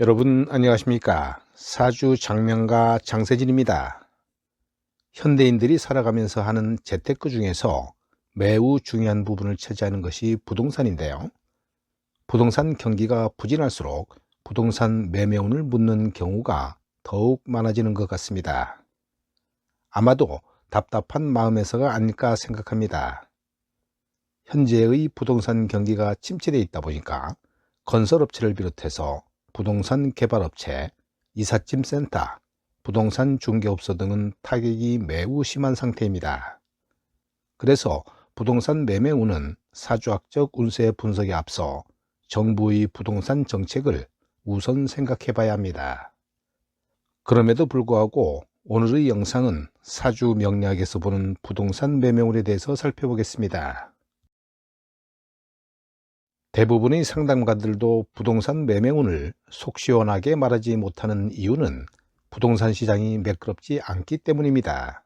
여러분 안녕하십니까? 사주 장명가 장세진입니다. 현대인들이 살아가면서 하는 재테크 중에서 매우 중요한 부분을 차지하는 것이 부동산인데요. 부동산 경기가 부진할수록 부동산 매매운을 묻는 경우가 더욱 많아지는 것 같습니다. 아마도 답답한 마음에서가 아닐까 생각합니다. 현재의 부동산 경기가 침체되어 있다 보니까 건설업체를 비롯해서 부동산 개발업체, 이삿짐 센터, 부동산 중개업소 등은 타격이 매우 심한 상태입니다. 그래서 부동산 매매운은 사주학적 운세 분석에 앞서 정부의 부동산 정책을 우선 생각해 봐야 합니다. 그럼에도 불구하고 오늘의 영상은 사주 명리학에서 보는 부동산 매매운에 대해서 살펴보겠습니다. 대부분의 상담가들도 부동산 매매운을 속 시원하게 말하지 못하는 이유는 부동산 시장이 매끄럽지 않기 때문입니다.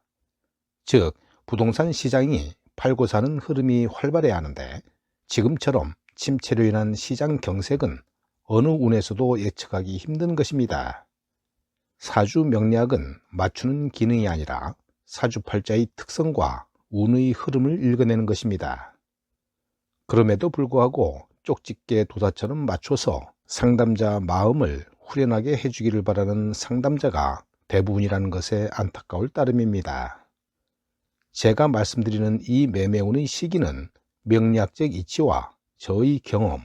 즉, 부동산 시장이 팔고 사는 흐름이 활발해야 하는데 지금처럼 침체로 인한 시장 경색은 어느 운에서도 예측하기 힘든 것입니다. 사주 명리학은 맞추는 기능이 아니라 사주팔자의 특성과 운의 흐름을 읽어내는 것입니다. 그럼에도 불구하고 쪽집게 도사처럼 맞춰서 상담자 마음을 후련하게 해주기를 바라는 상담자가 대부분이라는 것에 안타까울 따름입니다. 제가 말씀드리는 이 매매운의 시기는 명리학적 이치와 저의 경험,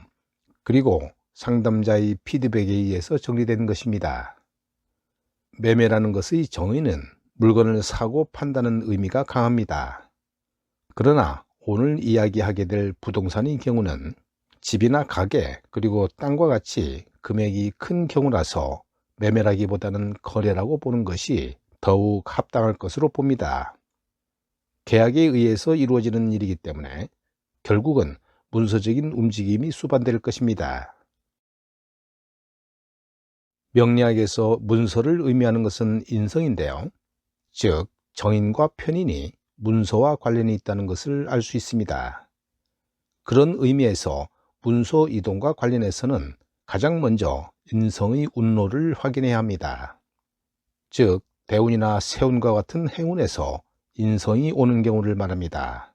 그리고 상담자의 피드백에 의해서 정리된 것입니다. 매매라는 것의 정의는 물건을 사고 판다는 의미가 강합니다. 그러나 오늘 이야기하게 될 부동산의 경우는 집이나 가게 그리고 땅과 같이 금액이 큰 경우라서 매매라기보다는 거래라고 보는 것이 더욱 합당할 것으로 봅니다. 계약에 의해서 이루어지는 일이기 때문에 결국은 문서적인 움직임이 수반될 것입니다. 명리학에서 문서를 의미하는 것은 인성인데요. 즉, 정인과 편인이 문서와 관련이 있다는 것을 알 수 있습니다. 그런 의미에서 문서 이동과 관련해서는 가장 먼저 인성의 운로를 확인해야 합니다. 즉, 대운이나 세운과 같은 행운에서 인성이 오는 경우를 말합니다.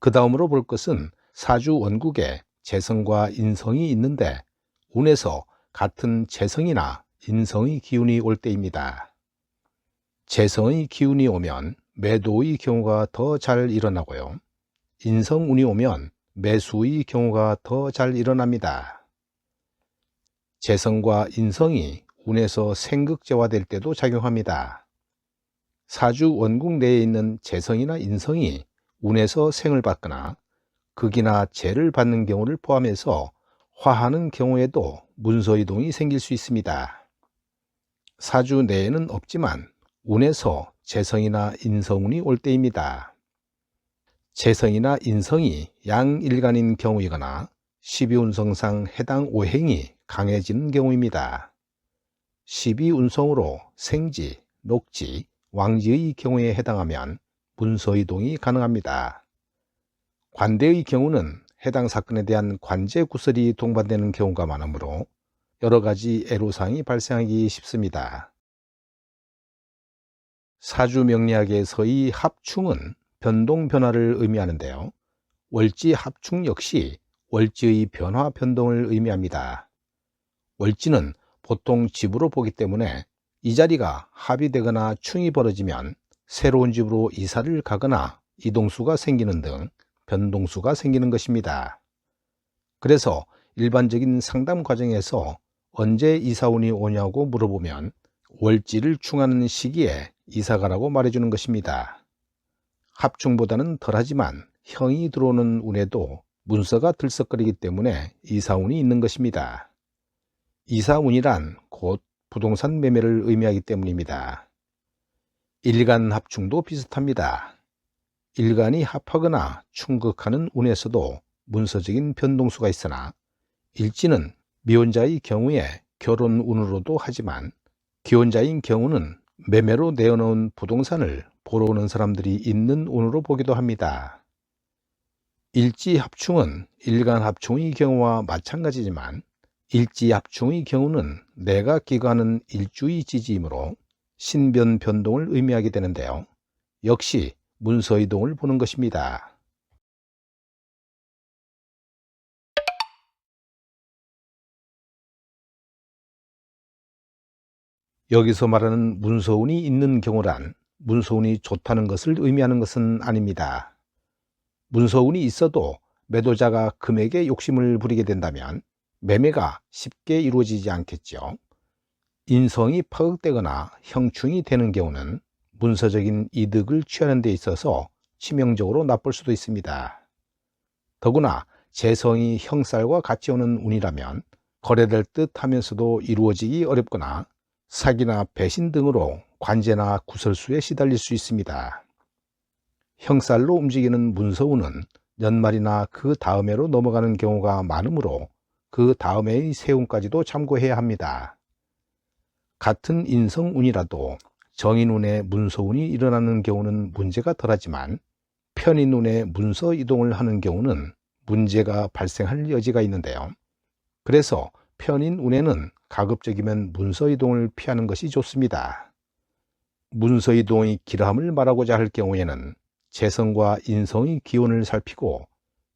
그 다음으로 볼 것은 사주 원국에 재성과 인성이 있는데 운에서 같은 재성이나 인성의 기운이 올 때입니다. 재성의 기운이 오면 매도의 경우가 더 잘 일어나고요. 인성운이 오면 매수의 경우가 더 잘 일어납니다. 재성과 인성이 운에서 생극제화될 때도 작용합니다. 사주 원국 내에 있는 재성이나 인성이 운에서 생을 받거나 극이나 재를 받는 경우를 포함해서 화하는 경우에도 문서이동이 생길 수 있습니다. 사주 내에는 없지만 운에서 재성이나 인성운이 올 때입니다. 재성이나 인성이 양일간인 경우이거나 12운성상 해당 오행이 강해지는 경우입니다. 12운성으로 생지, 녹지, 왕지의 경우에 해당하면 문서이동이 가능합니다. 관대의 경우는 해당 사건에 대한 관제 구설이 동반되는 경우가 많으므로 여러 가지 애로사항이 발생하기 쉽습니다. 사주 명리학에서의 합충은 변동 변화를 의미하는데요. 월지 합충 역시 월지의 변화 변동을 의미합니다. 월지는 보통 집으로 보기 때문에 이 자리가 합의되거나 충이 벌어지면 새로운 집으로 이사를 가거나 이동수가 생기는 등 변동수가 생기는 것입니다. 그래서 일반적인 상담 과정에서 언제 이사운이 오냐고 물어보면 월지를 충하는 시기에 이사가라고 말해주는 것입니다. 합충보다는 덜하지만 형이 들어오는 운에도 문서가 들썩거리기 때문에 이사운이 있는 것입니다. 이사운이란 곧 부동산 매매를 의미하기 때문입니다. 일간 합충도 비슷합니다. 일간이 합하거나 충극하는 운에서도 문서적인 변동수가 있으나 일지는 미혼자의 경우에 결혼 운으로도 하지만 기혼자인 경우는 매매로 내어놓은 부동산을 보러 오는 사람들이 있는 운으로 보기도 합니다. 일지 합충은 일간 합충의 경우와 마찬가지지만 일지합충의 경우는 내가 기거하는 일주의 지지이므로 신변 변동을 의미하게 되는데요. 역시 문서 이동을 보는 것입니다. 여기서 말하는 문서운이 있는 경우란 문서운이 좋다는 것을 의미하는 것은 아닙니다. 문서운이 있어도 매도자가 금액에 욕심을 부리게 된다면 매매가 쉽게 이루어지지 않겠죠. 인성이 파극되거나 형충이 되는 경우는 문서적인 이득을 취하는 데 있어서 치명적으로 나쁠 수도 있습니다. 더구나 재성이 형살과 같이 오는 운이라면 거래될 듯 하면서도 이루어지기 어렵거나 사기나 배신 등으로 관제나 구설수에 시달릴 수 있습니다. 형살로 움직이는 문서운은 연말이나 그 다음해로 넘어가는 경우가 많으므로 그 다음해의 세운까지도 참고해야 합니다. 같은 인성운이라도 정인운에 문서운이 일어나는 경우는 문제가 덜하지만 편인운에 문서 이동을 하는 경우는 문제가 발생할 여지가 있는데요. 그래서 편인운에는 가급적이면 문서 이동을 피하는 것이 좋습니다. 문서 이동의 길함을 말하고자 할 경우에는 재성과 인성의 기운을 살피고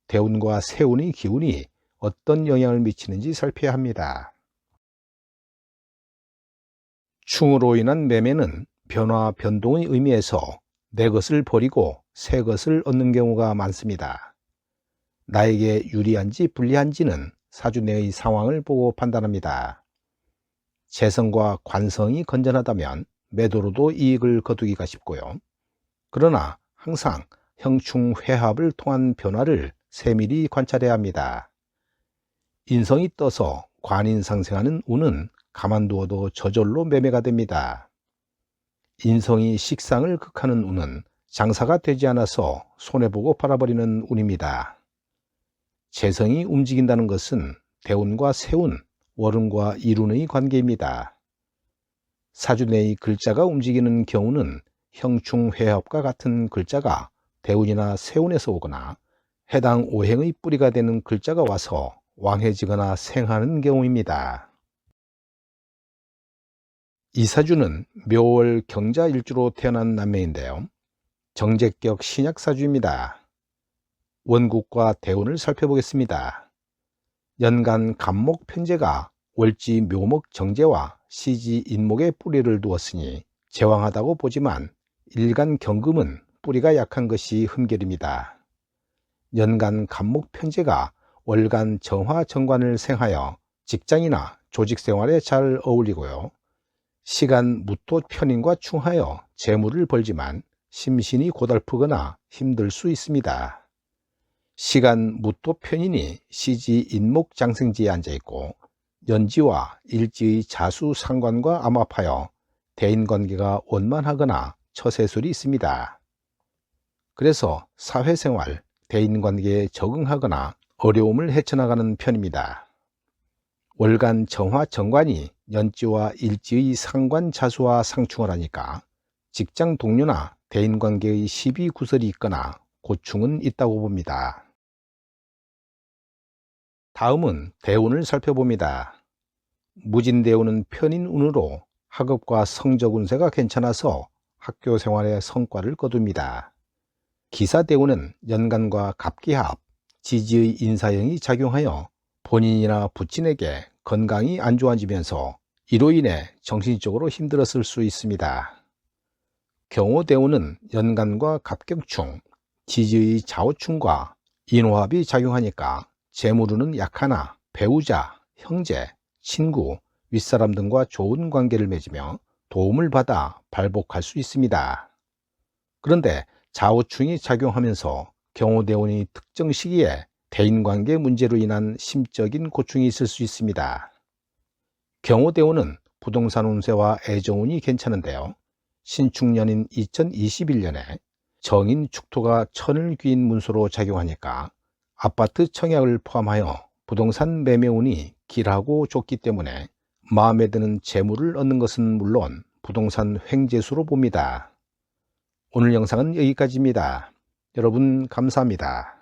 대운과 세운의 기운이 어떤 영향을 미치는지 살펴야 합니다. 충으로 인한 매매는 변화 변동의 의미에서 내 것을 버리고 새 것을 얻는 경우가 많습니다. 나에게 유리한지 불리한지는 사주 내의 상황을 보고 판단합니다. 재성과 관성이 건전하다면 매도로도 이익을 거두기가 쉽고요. 그러나 항상 형충회합을 통한 변화를 세밀히 관찰해야 합니다. 인성이 떠서 관인상생하는 운은 가만두어도 저절로 매매가 됩니다. 인성이 식상을 극하는 운은 장사가 되지 않아서 손해보고 팔아버리는 운입니다. 재성이 움직인다는 것은 대운과 세운, 월운과 일운의 관계입니다. 사주 내의 글자가 움직이는 경우는 형충회합과 같은 글자가 대운이나 세운에서 오거나 해당 오행의 뿌리가 되는 글자가 와서 왕해지거나 생하는 경우입니다. 이사주는 묘월 경자일주로 태어난 남매인데요. 정제격 신약사주입니다. 원국과 대운을 살펴보겠습니다. 연간 간목 편제가 월지 묘목 정제와 시지 인목의 뿌리를 두었으니 제왕하다고 보지만 일간 경금은 뿌리가 약한 것이 흠결입니다. 연간 간목 편제가 월간 정화 정관을 생하여 직장이나 조직 생활에 잘 어울리고요. 시간 무토 편인과 충하여 재물을 벌지만 심신이 고달프거나 힘들 수 있습니다. 시간 무토 편인이 시지 인목 장생지에 앉아 있고 연지와 일지의 자수 상관과 암합하여 대인관계가 원만하거나 처세술이 있습니다. 그래서 사회생활, 대인관계에 적응하거나 어려움을 헤쳐나가는 편입니다. 월간 정화 정관이 연지와 일지의 상관 자수와 상충을 하니까 직장 동료나 대인관계의 시비 구설이 있거나 고충은 있다고 봅니다. 다음은 대운을 살펴봅니다. 무진대운은 편인 운으로 학업과 성적 운세가 괜찮아서 학교 생활에 성과를 거둡니다. 기사대운은 연간과 갑기합, 지지의 인사형이 작용하여 본인이나 부친에게 건강이 안 좋아지면서 이로 인해 정신적으로 힘들었을 수 있습니다. 경호대운은 연간과 갑격충, 지지의 좌우충과 인호합이 작용하니까 재물운은 약하나 배우자, 형제, 친구, 윗사람 등과 좋은 관계를 맺으며 도움을 받아 발복할 수 있습니다. 그런데 좌우충이 작용하면서 경호대운이 특정 시기에 대인관계 문제로 인한 심적인 고충이 있을 수 있습니다. 경호대운은 부동산 운세와 애정운이 괜찮은데요. 신축년인 2021년에 정인 축토가 천을 귀인 문서로 작용하니까 아파트 청약을 포함하여 부동산 매매운이 길하고 좋기 때문에 마음에 드는 재물을 얻는 것은 물론 부동산 횡재수로 봅니다. 오늘 영상은 여기까지입니다. 여러분 감사합니다.